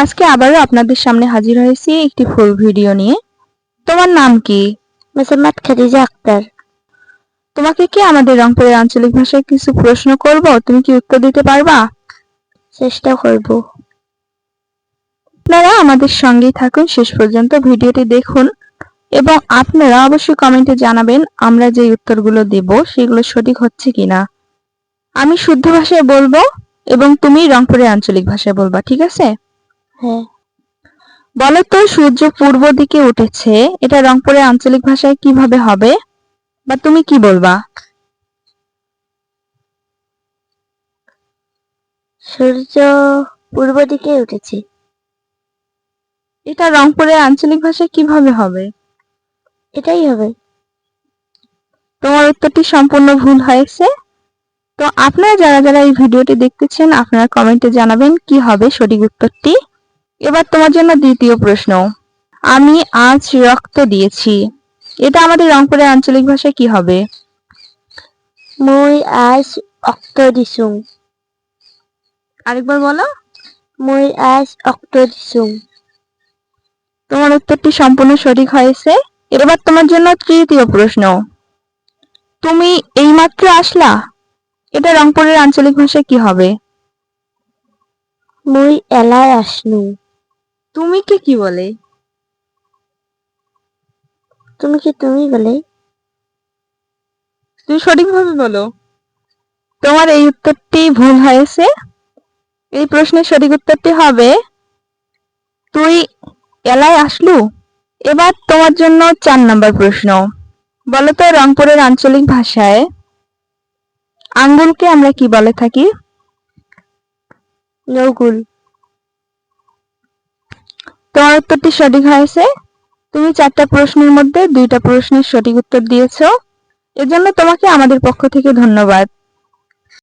আজকে আবারও আপনাদের সামনে হাজির হয়েছি একটি ফুল ভিডিও নিয়ে। তোমার নাম কি? মোসাম্মদ খাদিজা আক্তার। তোমাকে কি আমাদের রংপুরের আঞ্চলিক ভাষায় কিছু প্রশ্ন করব? তুমি কি উত্তর দিতে পারবা? চেষ্টা করব। আপনারা আমাদের সঙ্গেই থাকুন শেষ পর্যন্ত ভিডিওটি দেখুন এবং আপনারা অবশ্যই কমেন্টে জানাবেন আমরা যে উত্তরগুলো দেব সেগুলো সঠিক হচ্ছে কিনা। আমি শুদ্ধ ভাষায় বলব এবং তুমি রংপুরের আঞ্চলিক ভাষায় বলবা ঠিক আছে? হ্যাঁ। বলো তো সূর্য পূর্ব দিকে উঠেছে। এটা রংপুরের আঞ্চলিক ভাষায় কীভাবে হবে? বা তুমি কি বলবা? সূর্য পূর্ব দিকে উঠেছে। এটা রংপুরের আঞ্চলিক ভাষায় কীভাবে হবে? এটাই হবে। তোমার উত্তরটি সম্পূর্ণ ভুল হয়েছে। তো আপনারা যারা যারা এই ভিডিওটি দেখতেছেন আপনারা কমেন্টে জানাবেন কি হবে সঠিক উত্তরটি। এবার তোমার জন্য দ্বিতীয় প্রশ্ন। আমি আজ রক্ত দিয়েছি। এটা আমাদের রংপুরের আঞ্চলিক ভাষায় কি হবে? মই আজ দিছুং। আরেকবার বলো। মই আজ অক্ত দিছুং। তোমার উত্তরটি সম্পূর্ণ সঠিক হয়েছে। এবার তোমার জন্য তৃতীয় প্রশ্ন। তুমি এইমাত্র আসলা? এটা রংপুরের আঞ্চলিক ভাষায় কি হবে? মই এলাই আসনু তুমি কে কি বলে? তুমি কি তুমি বলে? তুমি সঠিকভাবে বলো। তোমার এই উত্তরটি ভুল হয়েছে। এই প্রশ্নের সঠিক উত্তরটি হবে তুই এলায় আসলু? এবার তোমার জন্য চার নম্বর প্রশ্ন। বলো তো রংপুরের আঞ্চলিক ভাষায় আঙ্গুলকে আমরা কি বলে থাকি? নৌগুল। তোমার উত্তরটি সঠিক হয়েছে। তুমি চারটা প্রশ্নের মধ্যে দুইটা প্রশ্নের সঠিক উত্তর দিয়েছ। এজন্য তোমাকে আমাদের পক্ষ থেকে ধন্যবাদ।